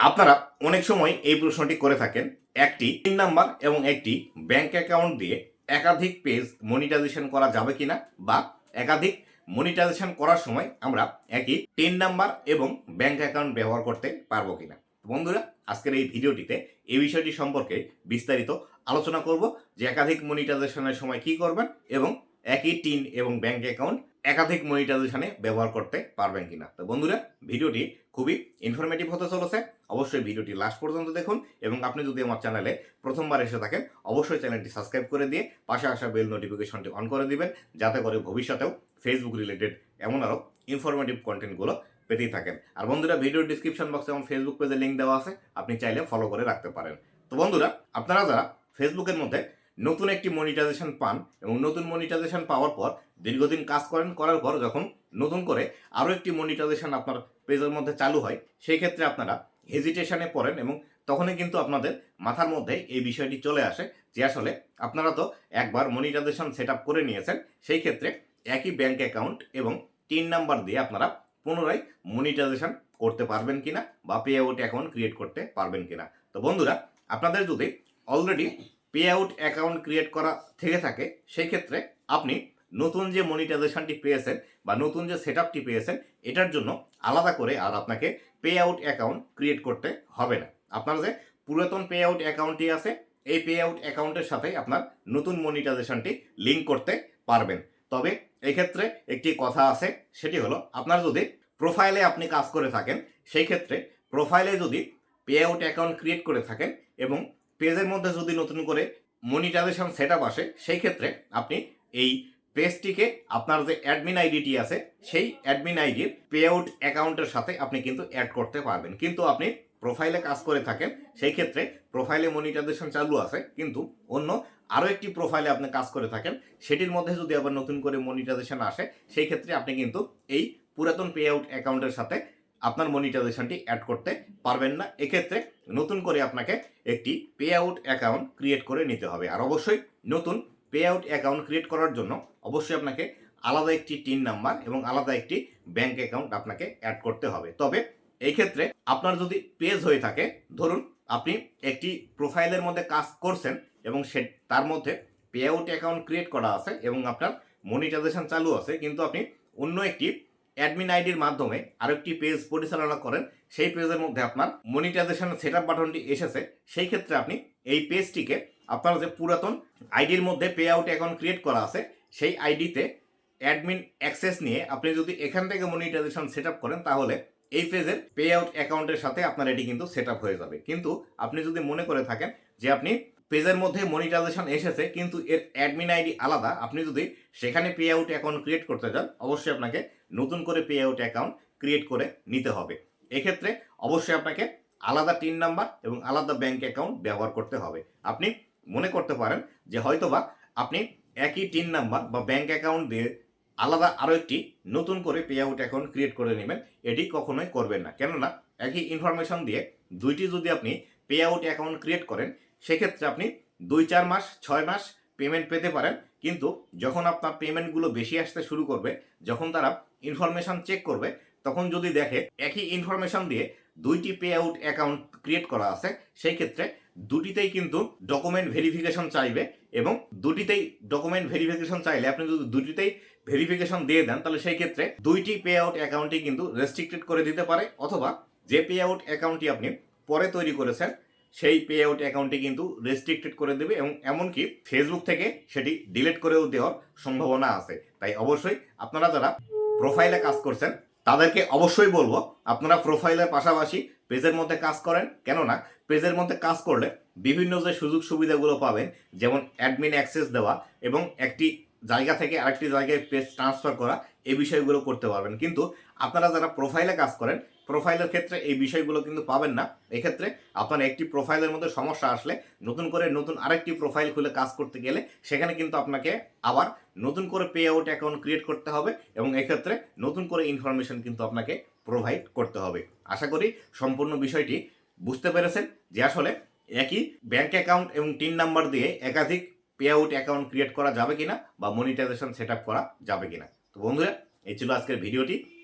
আপনারা অনেক সময় এই প্রশ্নটি করে থাকেন, একটি পিন নাম্বার এবং একটি ব্যাংক অ্যাকাউন্ট দিয়ে একাধিক পেজ মনিটাইজেশন করা যাবে কিনা বা একাধিক মনিটাইজেশন করার সময় আমরা একই টিন নাম্বার এবং ব্যাংক অ্যাকাউন্ট ব্যবহার করতে পারব কিনা। বন্ধুরা, আজকের এই ভিডিওটিতে এই বিষয়টি সম্পর্কে বিস্তারিত আলোচনা করব যে একাধিক মনিটাইজেশনের সময় কি করবেন এবং একই টিন এবং ব্যাংক অ্যাকাউন্ট একাধিক মনিটাইজেশনে ব্যবহার করতে পারবেন কিনা। তো বন্ধুরা, ভিডিওটি খুবই ইনফরমেটিভ হতে চলেছে। অবশ্যই ভিডিওটি লাস্ট পর্যন্ত দেখুন এবং আপনি যদি আমার চ্যানেলে প্রথমবার এসে থাকেন, অবশ্যই চ্যানেলটি সাবস্ক্রাইব করে দিয়ে পাশে আসা বেল নোটিফিকেশনটি অন করে দিবেন, যাতে করে ভবিষ্যতেও ফেসবুক রিলেটেড এমন আরও ইনফরমেটিভ কন্টেন্টগুলো পেতেই থাকেন। আর বন্ধুরা ভিডিওর ডিসক্রিপশন বক্সে আমার ফেসবুক পেজে লিঙ্ক দেওয়া আছে, আপনি চাইলে ফলো করে রাখতে পারেন। তো বন্ধুরা, আপনারা যারা ফেসবুকের মধ্যে নতুন একটি মনিটাইজেশন পান এবং নতুন মনিটাইজেশন পাওয়ার পর দীর্ঘদিন কাজ করেন, করার পর যখন নতুন করে আরও একটি মনিটাইজেশন আপনার পেজের মধ্যে চালু হয়, সেই ক্ষেত্রে আপনারা হেজিটেশনে পড়েন এবং তখনই কিন্তু আপনাদের মাথার মধ্যে এই বিষয়টি চলে আসে যে আসলে আপনারা তো একবার মনিটাইজেশন সেট করে নিয়েছেন, সেই ক্ষেত্রে একই ব্যাংক অ্যাকাউন্ট এবং তিন নাম্বার দিয়ে আপনারা পুনরায় মনিটাইজেশন করতে পারবেন কিনা বা পে আউট অ্যাকাউন্ট ক্রিয়েট করতে পারবেন কিনা। তো বন্ধুরা, আপনাদের যদি already pay out account create করা থেকে থাকে, সেই ক্ষেত্রে আপনি নতুন যে মনিটাইজেশনটি পেয়েছেন বা নতুন যে সেট আপটি পেয়েছেন, এটার জন্য আলাদা করে আর আপনাকে পে আউট অ্যাকাউন্ট ক্রিয়েট করতে হবে না। আপনার যে পুরাতন পে আউট অ্যাকাউন্টটি আছে, এই পে আউট অ্যাকাউন্টের সাথেই আপনার নতুন মনিটাইজেশনটি লিঙ্ক করতে পারবেন। তবে এক্ষেত্রে একটি কথা আছে, সেটি হলো আপনার যদি প্রোফাইলে আপনি কাজ করে থাকেন, সেই ক্ষেত্রে প্রোফাইলে যদি পে আউট অ্যাকাউন্ট ক্রিয়েট করে থাকেন এবং পেজের মধ্যে যদি নতুন করে মনিটাইজেশন সেট আপ আসে, সেই ক্ষেত্রে আপনি এই পেজটিকে আপনার যে অ্যাডমিন আইডিটি আছে, সেই অ্যাডমিন আইডির পে আউট অ্যাকাউন্টের সাথে আপনি কিন্তু অ্যাড করতে পারবেন। কিন্তু আপনি প্রোফাইলে কাজ করে থাকেন, সেই ক্ষেত্রে প্রোফাইলে মনিটাইজেশন চালু আছে, কিন্তু অন্য আরও একটি প্রোফাইলে আপনি কাজ করে থাকেন, সেটির মধ্যে যদি আবার নতুন করে মনিটাইজেশন আসে, সেই ক্ষেত্রে আপনি কিন্তু এই পুরাতন পে আউট অ্যাকাউন্টের সাথে আপনার মনিটাইজেশনটি অ্যাড করতে পারবেন না। এক্ষেত্রে নতুন করে আপনাকে একটি পে আউট অ্যাকাউন্ট ক্রিয়েট করে নিতে হবে। আর অবশ্যই নতুন পে আউট অ্যাকাউন্ট ক্রিয়েট করার জন্য অবশ্যই আপনাকে আলাদা একটি টিন নাম্বার এবং আলাদা একটি ব্যাংক অ্যাকাউন্ট আপনাকে অ্যাড করতে হবে। তবে এই ক্ষেত্রে আপনার যদি পেজ হয়ে থাকে, ধরুন আপনি একটি প্রোফাইলের মধ্যে কাজ করছেন এবং সে তার মধ্যে পে আউট অ্যাকাউন্ট ক্রিয়েট করা আছে এবং আপনার মনিটাইজেশন চালু আছে, কিন্তু আপনি অন্য একটি অ্যাডমিন আইডির মাধ্যমে আরেকটি পেজ পরিচালনা করেন, সেই পেজের মধ্যে আপনার মনিটাইজেশন সেট আপ বাটনটি এসেছে, সেই ক্ষেত্রে আপনি এই পেজটিকে আপনার যে পুরাতন আইডির মধ্যে পে আউট অ্যাকাউন্ট ক্রিয়েট করা আছে, সেই আইডিতে অ্যাডমিন অ্যাক্সেস নিয়ে আপনি যদি এখান থেকে মনিটাইজেশন সেট করেন, তাহলে এই পেজের পে আউট অ্যাকাউন্টের সাথে আপনার এটি কিন্তু সেট হয়ে যাবে। কিন্তু আপনি যদি মনে করে থাকেন যে আপনি পেজের মধ্যে মনিটাইজেশন এসেছে, কিন্তু এর অ্যাডমিন আইডি আলাদা, আপনি যদি সেখানে পে আউট অ্যাকাউন্ট ক্রিয়েট করতে চান অবশ্যই আপনাকে নতুন করে পে আউট অ্যাকাউন্ট ক্রিয়েট করে নিতে হবে। এক্ষেত্রে অবশ্যই আপনাকে আলাদা টিন নাম্বার এবং আলাদা ব্যাংক অ্যাকাউন্ট ব্যবহার করতে হবে। আপনি মনে করতে পারেন যে হয়তোবা আপনি একই টিন নাম্বার বা ব্যাংক অ্যাকাউন্ট দিয়ে আলাদা আরও একটি নতুন করে পে আউট অ্যাকাউন্ট ক্রিয়েট করে নেবেন, এটি কখনোই করবেন না। কেননা একই ইনফরমেশন দিয়ে দুইটি যদি আপনি পে আউট অ্যাকাউন্ট ক্রিয়েট করেন, সেক্ষেত্রে আপনি দুই, চার মাস, ছয় মাস পেমেন্ট পেতে পারেন। কিন্তু যখন আপনার পেমেন্টগুলো বেশি আসতে শুরু করবে, যখন তারা ইনফরমেশন চেক করবে, তখন যদি দেখে একই ইনফরমেশন দিয়ে দুইটি পে আউট অ্যাকাউন্ট ক্রিয়েট করা আছে, সেই ক্ষেত্রে দুটিতেই কিন্তু ডকুমেন্ট ভেরিফিকেশন চাইবে এবং দুটিতেই ডকুমেন্ট ভেরিফিকেশন চাইলে আপনি যদি দুটিতেই ভেরিফিকেশন দিয়ে দেন, তাহলে সেই ক্ষেত্রে দুইটি পে আউট অ্যাকাউন্টই কিন্তু রেস্ট্রিক্টেড করে দিতে পারে অথবা যে পে আউট অ্যাকাউন্টটি আপনি পরে তৈরি করেছেন, সেই পে আউট অ্যাকাউন্টটি কিন্তু রেস্ট্রিক্টেড করে দেবে এবং এমনকি ফেসবুক থেকে সেটি ডিলিট করেও দেওয়ার সম্ভাবনা আছে। তাই অবশ্যই আপনারা যারা প্রোফাইলে কাজ করছেন তাদেরকে অবশ্যই বলব, আপনারা প্রোফাইলের পাশাপাশি পেজের মধ্যে কাজ করেন। কেননা, পেজের মধ্যে কাজ করলে বিভিন্ন যে সুযোগ সুবিধাগুলো পাবেন, যেমন অ্যাডমিন অ্যাক্সেস দেওয়া এবং একটি জায়গা থেকে আরেকটি জায়গায় পেজ ট্রান্সফার করা এই বিষয়গুলো করতে পারবেন। কিন্তু আপনারা যারা প্রোফাইলে কাজ করেন প্রোফাইলের ক্ষেত্রে এই বিষয়গুলো কিন্তু পাবেন না। এক্ষেত্রে আপনার একটি প্রোফাইলের মধ্যে সমস্যা আসলে নতুন করে নতুন আরেকটি প্রোফাইল খুলে কাজ করতে গেলে সেখানে কিন্তু আপনাকে আবার নতুন করে পে আউট অ্যাকাউন্ট ক্রিয়েট করতে হবে এবং এক্ষেত্রে নতুন করে ইনফরমেশন কিন্তু আপনাকে প্রোভাইড করতে হবে। আশা করি সম্পূর্ণ বিষয়টি বুঝতে পেরেছেন যে আসলে একই ব্যাংক অ্যাকাউন্ট এবং টিন নাম্বার দিয়ে একাধিক পে আউট অ্যাকাউন্ট ক্রিয়েট করা যাবে কিনা বা মনিটাইজেশন সেট করা যাবে কিনা। তো বন্ধুরা, এই ছিল আজকের ভিডিওটি।